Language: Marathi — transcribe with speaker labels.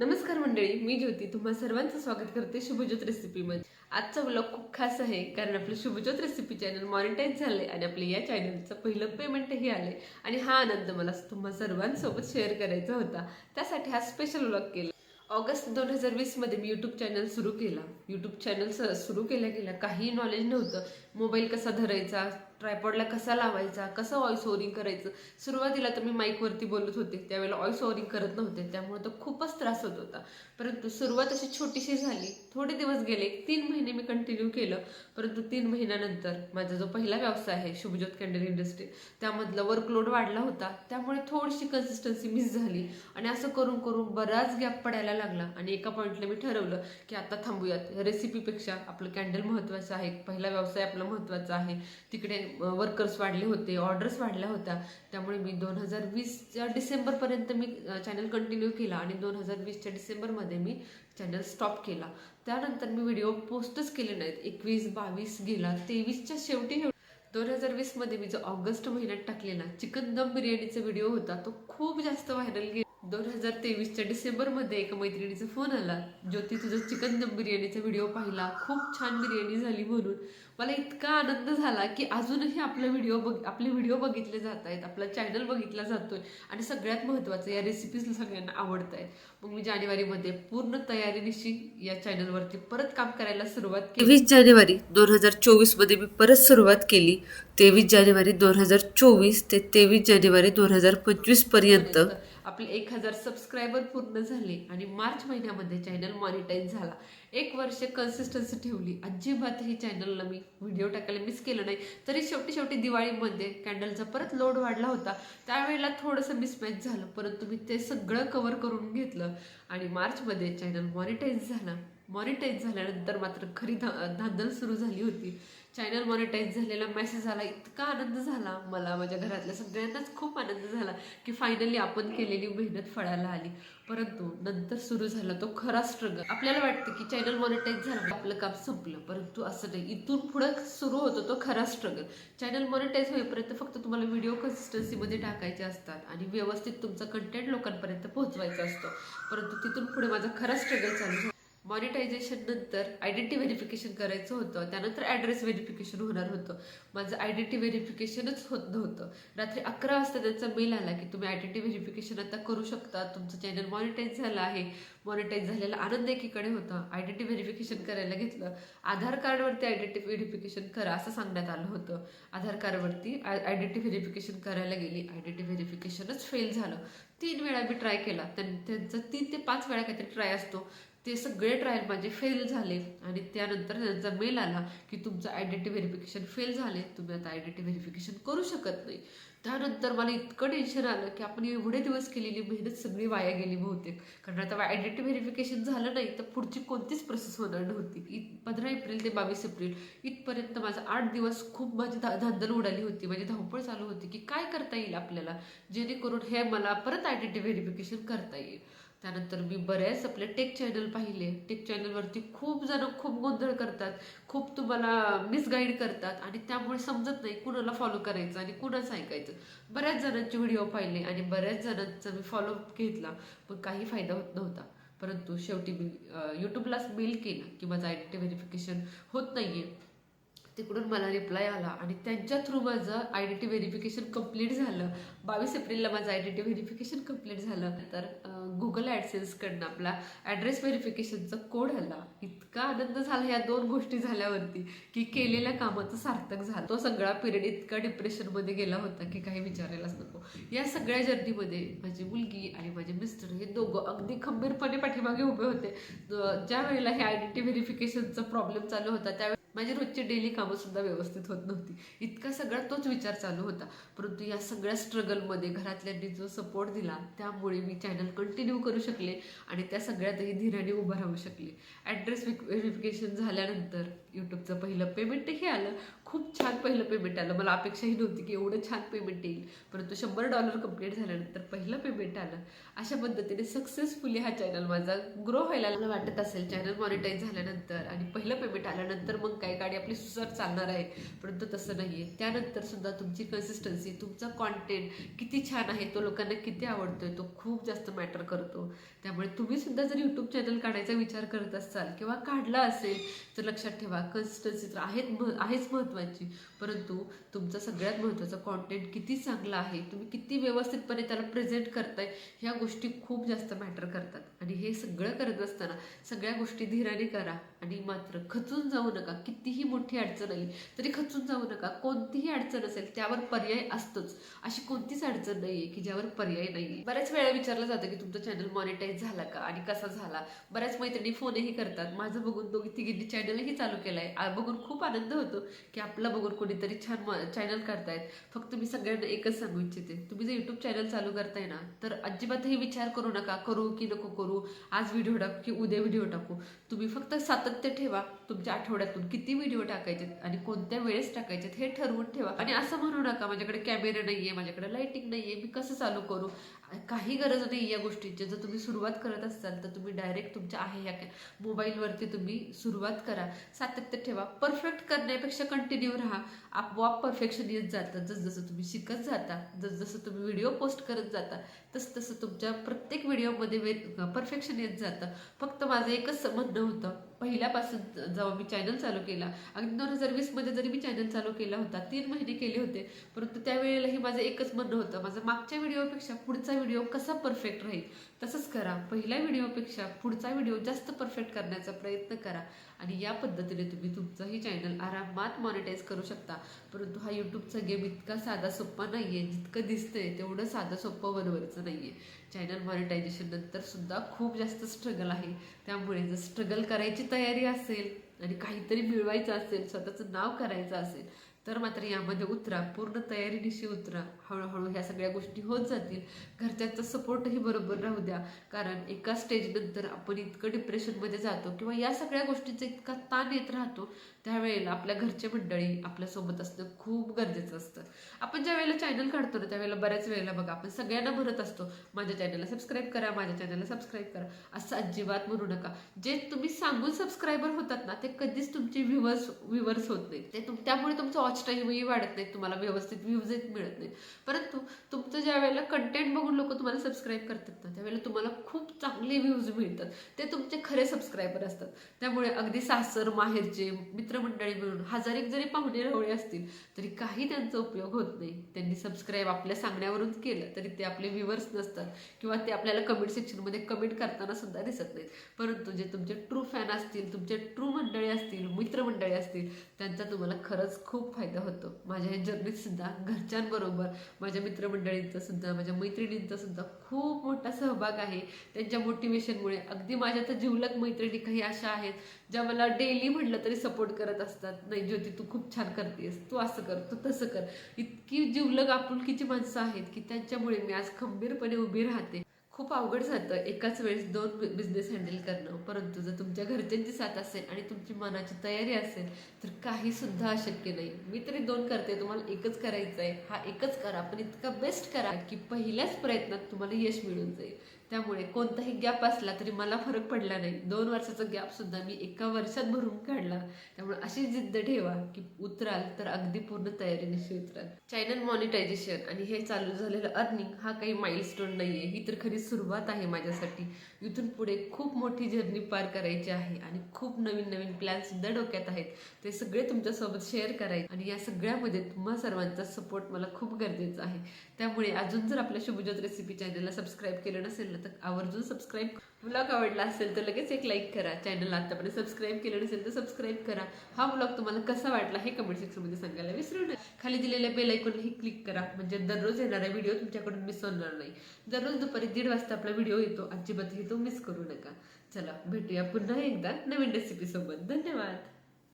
Speaker 1: नमस्कार मंडळी मी ज्योती. तुम्हा सर्वांचं स्वागत करते शुभज्योत रेसिपीमध्ये आजचा ब्लॉग खूप खास आहे कारण आपलं शुभज्योत रेसिपी चॅनल मॉनिटाईज झाले आणि आपल्या या चॅनलचं पहिलं पेमेंटही आलंय. आणि हा आनंद मला तुम्हा सर्वांसोबत शेअर करायचा होता. त्यासाठी हा स्पेशल ब्लॉग केला. ऑगस्ट दोन हजार वीसमध्ये मी यूट्यूब चॅनल सुरू केला. यूट्यूब चॅनल सुरू केल्या गेल्या काही नॉलेज नव्हतं. मोबाईल कसा धरायचा ट्रायपॉडला कसा लावायचा कसं ऑइस ओरिंग करायचं? सुरुवातीला तर मी माईकवरती बोलत होते. त्यावेळेला ऑइस ओरिंग करत नव्हते. त्यामुळे तर खूपच त्रास होत होता. परंतु सुरुवात अशी छोटीशी झाली. थोडे दिवस गेले. तीन महिने मी कंटिन्यू केलं. परंतु तीन महिन्यानंतर माझा जो पहिला व्यवसाय आहे शुभज्योत कॅन्डल इंडस्ट्री त्यामधला वर्कलोड वाढला होता. त्यामुळे थोडीशी कन्सिस्टन्सी मिस झाली. आणि असं करून करून बराच गॅप पडायला लागला. आणि एका पॉईंटला मी ठरवलं की आता थांबूयात. रेसिपीपेक्षा आपलं कॅन्डल महत्त्वाचं आहे. पहिला व्यवसाय आपला महत्त्वाचा आहे. तिकडे वर्कर्स वाढले होते ऑर्डर्स वाढल्या होत्या. त्यामुळे मी दोन हजार वीसच्या डिसेंबरपर्यंत मी चॅनल कंटिन्यू केला आणि दोन हजार वीसच्या डिसेंबरमध्ये मी चॅनल स्टॉप केला. त्यानंतर मी व्हिडिओ पोस्टच केले नाहीत. एकवीस बावीस गेला. तेवीसच्या शेवटी दोन हजार वीसमध्ये मी जो ऑगस्ट महिन्यात टाकलेला चिकन दम बिर्याणीचा व्हिडिओ होता तो खूप जास्त व्हायरल गेला. दोन हजार तेवीसच्या डिसेंबरमध्ये एका मैत्रिणीचा फोन आला. ज्योती तुझा चिकन दम बिर्याणीचा व्हिडिओ पाहिला. खूप छान बिर्याणी झाली म्हणून. मला इतका आनंद झाला की अजूनही आपला व्हिडिओ बघ आपले व्हिडिओ बघितले जात आहेत आपला चॅनल बघितला जातोय. आणि सगळ्यात महत्त्वाचं या रेसिपीज सगळ्यांना आवडत आहेत मग मी जानेवारीमध्ये पूर्ण तयारीनिशी या चॅनलवरती परत काम करायला सुरुवात केली. तेवीस जानेवारी दोन हजार चोवीसमध्ये मी परत सुरुवात केली. तेवीस जानेवारी दोन हजार चोवीस ते तेवीस जानेवारी दोन हजार पंचवीसपर्यंत. आपले एक हजार सबस्क्रायबर पूर्ण झाले आणि मार्च महिन्यामध्ये चॅनल मॉनिटाईज झाला. एक वर्ष कन्सिस्टन्सी ठेवली. अजिबात ही चॅनलला मी व्हिडिओ टाकायला मिस केलं नाही. तरी शेवटी शेवटी दिवाळीमध्ये कॅन्डलचा परत लोड वाढला होता. त्यावेळेला थोडंसं मिसमॅच झालं. परंतु मी ते सगळं कव्हर करून घेतलं आणि मार्चमध्ये चॅनल मॉनिटाईज झाला. मॉनिटाईज झाल्यानंतर मात्र खरी धा धांदल सुरू झाली होती. चॅनल मॉनिटाईज झालेला मेसेज आला इतका आनंद झाला. मला माझ्या घरातल्या सगळ्यांनाच खूप आनंद झाला की फायनली आपण केलेली मेहनत फळायला आली. परंतु नंतर सुरू झाला तो खरा स्ट्रगल आपल्याला वाटतं की चॅनल मॉनिटाईज झालं म्हणजे आपलं काम संपलं. परंतु असं नाही. इथून पुढं सुरू होतो तो खरा स्ट्रगल चॅनल मॉनिटाईज होईपर्यंत फक्त तुम्हाला व्हिडिओ कन्सिस्टन्सीमध्ये टाकायचे असतात आणि व्यवस्थित तुमचा कंटेंट लोकांपर्यंत पोहोचवायचा असतो. परंतु तिथून पुढे माझा खरा स्ट्रगल चालू मॉनिटायझेशन नंतर आयडेंटिटी व्हेरिफिकेशन करायचं होतं त्यानंतर ॲड्रेस व्हेरिफिकेशन होणार होतं. माझं आयडेंटिटी व्हेरिफिकेशनच होत नव्हतं. रात्री अकरा वाजता त्यांचा मेल आला की तुम्ही आयडेंटिटी व्हेरिफिकेशन आता करू शकता. तुमचं चॅनल मॉनिटाईज झालं आहे. मॉनिटाईज झालेला आनंद एकीकडे होता. आयडेंटिटी व्हेरिफिकेशन करायला घेतलं. आधार कार्डवरती आयडेंटिटी व्हेरिफिकेशन करा असं सांगण्यात आलं होतं. आधार कार्डवरती आयडेंटिटी व्हेरिफिकेशन करायला गेली. आयडेंटिटी व्हेरिफिकेशनच फेल झालं. तीन वेळा मी ट्राय केला. त्यांचा तीन ते पाच वेळा काहीतरी ट्राय असतो. ते सगळे ट्रायल माझे फेल झाले. आणि त्यानंतर त्यांचा मेल आला की तुमचं आयडेंटिटी व्हेरिफिकेशन फेल झाले. तुम्ही आता आयडेंटिटी व्हेरिफिकेशन करू शकत नाही. त्यानंतर मला इतकं टेन्शन आलं की आपण एवढे दिवस केलेली मेहनत सगळी वाया गेली बहुतेक. कारण आता आयडेंटिटी व्हेरिफिकेशन झालं नाही तर पुढची कोणतीच प्रोसेस होणार नव्हती. पंधरा एप्रिल ते बावीस एप्रिल इथपर्यंत माझा आठ दिवस खूप माझी धा धांदल उडाली होती. माझी धावपळ चालू होती की काय करता येईल आपल्याला? जेणेकरून हे मला परत आयडेंटिटी व्हेरिफिकेशन करता येईल. त्यानंतर मी बऱ्याच आपले टेक चॅनल पाहिले. टेक चॅनलवरती खूप जण खूप गोंधळ करतात. खूप तुम्हाला मिसगाईड करतात. आणि त्यामुळे समजत नाही कुणाला फॉलो करायचं आणि कुणाचं ऐकायचं. बऱ्याच जणांचे व्हिडिओ पाहिले आणि बऱ्याच जणांचा मी फॉलो घेतला. पण काही फायदा होत नव्हता. परंतु शेवटी मी यूट्यूबलाच मेल केला की माझं आयडेंटिटी व्हेरिफिकेशन होत नाही आहे तिकडून मला रिप्लाय आला आणि त्यांच्या थ्रू माझं I D T verification complete झालं. बावीस एप्रिलला माझं I D T verification complete झालं तर गुगल ॲडसेन्सकडनं आपला ॲड्रेस व्हेरिफिकेशनचा कोड आला. इतका आनंद झाला या दोन गोष्टी झाल्यावरती की केलेल्या कामाचं सार्थक झालं. तो सगळा पिरियड इतका डिप्रेशनमध्ये गेला होता की काही विचारायलाच नको. या सगळ्या जर्नीमध्ये माझी मुलगी आणि माझे मिस्टर हे दोघं अगदी खंबीरपणे पाठीमागे उभे होते. ज्या वेळेला हे आय डी टी व्हेरिफिकेशनचा प्रॉब्लेम चालू होता त्यावेळेस माझी रोजची डेली कामंसुद्धा व्यवस्थित होत नव्हती. इतका सगळा तोच विचार चालू होता. परंतु या सगळ्या स्ट्रगलमध्ये घरातल्यांनी जो सपोर्ट दिला त्यामुळे मी चॅनल कंटिन्यू करू शकले आणि त्या सगळ्यातही धीराने उभं राहू शकले. ॲड्रेस व्हेरिफिकेशन झाल्यानंतर यूट्यूबचं पहिलं पेमेंटही आलं. खूप छान पहिलं पेमेंट आलं. मला अपेक्षाही नव्हती की एवढं छान पेमेंट येईल. परंतु शंभर डॉलर कंप्लीट झाल्यानंतर पहिलं पेमेंट आलं. अशा पद्धतीने सक्सेसफुली हा चॅनल माझा ग्रो व्हायला मला वाटत असेल चॅनल मॉनिटाईज झाल्यानंतर आणि पहिलं पेमेंट आल्यानंतर मग काय गाडी आपली सुसार चालणार आहे. परंतु तसं नाही आहे त्यानंतर सुद्धा तुमची कन्सिस्टन्सी तुमचा कॉन्टेंट किती छान आहे तो लोकांना किती आवडतोय तो खूप जास्त मॅटर करतो. त्यामुळे तुम्ही सुद्धा जर यूट्यूब चॅनल काढायचा विचार करत असाल किंवा काढला असेल तर लक्षात ठेवा. कष्टचित्र आहेत मह- आहेच महत्त्वाची परंतु तुमचा सगळ्यात महत्त्वाचा कॉन्टेंट किती चांगला आहे तुम्ही किती व्यवस्थितपणे त्याला प्रेझेंट करताय ह्या गोष्टी खूप जास्त मॅटर करतात. आणि हे सगळं करत असताना सगळ्या गोष्टी धीराने करा आणि मात्र खचून जाऊ नका. कितीही मोठी अडचण आली तरी खचून जाऊ नका. कोणतीही अडचण असेल त्यावर पर्याय असतोच. अशी कोणतीच अडचण नाही आहे की ज्यावर पर्याय नाही आहे बऱ्याच वेळा विचारलं जातं की तुमचं चॅनल मॉनिटाईज झाला का आणि कसा झाला? बऱ्याच मैत्रिणी फोनही करतात. माझं बघून दोघी तिघींनी चॅनलही चालू केला आहे बघून खूप आनंद होतो की आपलं बघून कोणीतरी छान चॅनल करतायत फक्त मी सगळ्यांना एकच सांगू इच्छिते. तुम्ही जर युट्यूब चॅनल चालू करताय ना तर अजिबातही विचार करू नका. करू की नको करू. आज व्हिडिओ टाकू की उद्या व्हिडिओ टाकू. तुम्ही फक्त सातत्य ठेवा. तुमच्या आठवड्यातून किती व्हिडिओ टाकायचे आणि कोणत्या वेळेस टाकायचे हे ठरवून ठेवा. आणि असं म्हणू नका माझ्याकडे कॅमेरा नाहीये माझ्याकडे लाइटिंग नाहीये मी कसं चालू करू? काही गरज नाही या गोष्टीची. जर तुम्ही सुरुवात करत असाल तर तुम्ही डायरेक्ट तुमच्या आहे या मोबाईलवरती तुम्ही सुरुवात करा. सातत्य ठेवा. परफेक्ट करण्यापेक्षा कंटिन्यू राहा. आपोआप परफेक्शन येत जातं. जसजसं तुम्ही शिकत जाता जसजसं तुम्ही व्हिडिओ पोस्ट करत जाता तसं तसं तुमच्या प्रत्येक व्हिडिओमध्ये वे परफेक्शन येत जातं. फक्त माझं एकच म्हणणं होतं पहिल्यापासून जेव्हा मी चॅनल चालू केला अगदी दोन हजार वीसमध्ये जरी मी चॅनल चालू केला होता तीन महिने केले होते परंतु त्यावेळेलाही माझं एकच म्हणणं होतं माझं मागच्या व्हिडिओपेक्षा पुढचा व्हिडिओ कसा परफेक्ट राहील? तसंच करा. पहिल्या व्हिडिओपेक्षा पुढचा व्हिडिओ जास्त परफेक्ट करण्याचा प्रयत्न करा. आणि या पद्धतीने तुम्ही तुमचंही चॅनल आरामात मॉनिटाईज करू शकता. परंतु हा यूट्यूबचा गेम इतका साधा सोप्पा नाही आहे जितकं दिसतंय तेवढं साधं सोपं बरोबरचं नाही आहे चॅनल मॉनिटायझेशन नंतर सुद्धा खूप जास्त स्ट्रगल आहे. त्यामुळे जर स्ट्रगल करायची तयारी असेल आणि काहीतरी मिळवायचं असेल स्वतःचं नाव करायचं असेल तर मात्र यामध्ये उतरा पूर्ण तयारीनिशी उतरा. हळूहळू ह्या सगळ्या गोष्टी होत जातील. घरच्यांचा सपोर्टही बरोबर राहू द्या. कारण एका स्टेजनंतर आपण इतकं डिप्रेशनमध्ये जातो किंवा या सगळ्या गोष्टीचा इतका ताण येत राहतो त्यावेळेला आपल्या घरचे मंडळी आपल्यासोबत असणं खूप गरजेचं असतं. आपण ज्या वेळेला चॅनल काढतो ना त्यावेळेला बऱ्याच वेळेला बघा आपण सगळ्यांना भरत असतो माझ्या चॅनलला सबस्क्राईब करा माझ्या चॅनलला सबस्क्राईब करा. असं अजिबात म्हणू नका. जे तुम्ही सांगून सबस्क्रायबर होतात ना ते कधीच तुमचे व्ह्युअर्स व्ह्युअर्स होत नाही ते तुम त्यामुळे तुमचं वॉच टाईमही वाढत नाही तुम्हाला व्यवस्थित व्ह्यूज मिळत नाही परंतु तुमचं ज्या वेळेला कंटेंट बघून लोक तुम्हाला सबस्क्राईब करतात ना त्यावेळेला तुम्हाला खूप चांगले व्ह्यूज मिळतात. ते तुमचे खरे सबस्क्रायबर असतात. त्यामुळे अगदी सासर माहेरचे मित्रमंडळी मिळून हजार एक जरी पाहुणे रावळे असतील तरी काही त्यांचा उपयोग होत नाही. त्यांनी सबस्क्राईब आपल्या सांगण्यावरून केलं तरी ते आपले व्ह्युअर्स नसतात किंवा ते आपल्याला कमेंट सेक्शनमध्ये कमेंट करताना सुद्धा दिसत नाहीत. परंतु जे तुमचे ट्रू फॅन असतील तुमचे ट्रू मंडळी असतील मित्रमंडळी असतील त्यांचा तुम्हाला खरंच खूप फायदा फायदा होतो. माझ्या जर्नीत सुद्धा घरच्यांबरोबर माझ्या मित्रमंडळींचा सुद्धा माझ्या मैत्रिणींचा सुद्धा खूप मोठा सहभाग आहे. त्यांच्या मोटिवेशनमुळे अगदी माझ्या तर जिवलक मैत्रिणी काही अशा आहेत ज्या मला डेली म्हटलं तरी सपोर्ट करत असतात. नाही ज्योती तू खूप छान करतेस. तू असं कर तू तसं कर. इतकी जिवलग आपुलकीची माणसं आहेत की त्यांच्यामुळे मी आज खंबीरपणे उभी राहते. खूप अवघड जातं. एकाच वेळेस दोन बिझनेस हँडल करणं. परंतु जर तुमच्या घरच्यांची साथ असेल आणि तुमची मनाची तयारी असेल तर काही सुद्धा अशक्य नाही. मी तरी दोन करते. तुम्हाला एकच करायचं आहे हा एकच करा. पण इतका बेस्ट करा की पहिल्याच प्रयत्नात तुम्हाला यश मिळून जाईल. त्यामुळे कोणताही गॅप असला तरी मला फरक पडला नाही. दोन वर्षाचा गॅप सुद्धा मी एका वर्षात भरून काढला. त्यामुळे अशी जिद्द ठेवा की उतराल तर अगदी पूर्ण तयारीनिशी उतराल. चॅनल मॉनिटायझेशन आणि हे चालू झालेलं अर्निंग हा काही माइलस्टोन आहे ही तर खरी सुरुवात आहे माझ्यासाठी. इथून पुढे खूप मोठी जर्नी पार करायची आहे आणि खूप नवीन नवीन प्लॅन सुद्धा डोक्यात आहेत. ते सगळे तुमच्यासोबत शेअर करायचे आणि या सगळ्यामध्ये तुम्हा सर्वांचा सपोर्ट मला खूप गरजेचा आहे. त्यामुळे अजून जर आपल्या शुभज्योत रेसिपी चॅनलला सबस्क्राईब केलं नसेल केलं तर आवर्जून सबस्क्राईब ब्लॉग आवडला असेल तर लगेच एक लाईक करा. चॅनलला आतापर्यंत सबस्क्राईब केलं नसेल तर सबस्क्राईब करा. हा ब्लॉग तुम्हाला कसा वाटला हे कमेंट सेक्शनमध्ये सांगायला विसरू नका. खाली दिलेल्या बेल आयकॉनही क्लिक करा. म्हणजे दररोज येणारा व्हिडिओ तुमच्याकडून मिस होणार नाही. दररोज दुपारी दीड वाजता आपला व्हिडिओ येतो. अजिबातही तो मिस करू नका. चला भेटूया पुन्हा एकदा नवीन रेसिपीसोबत धन्यवाद.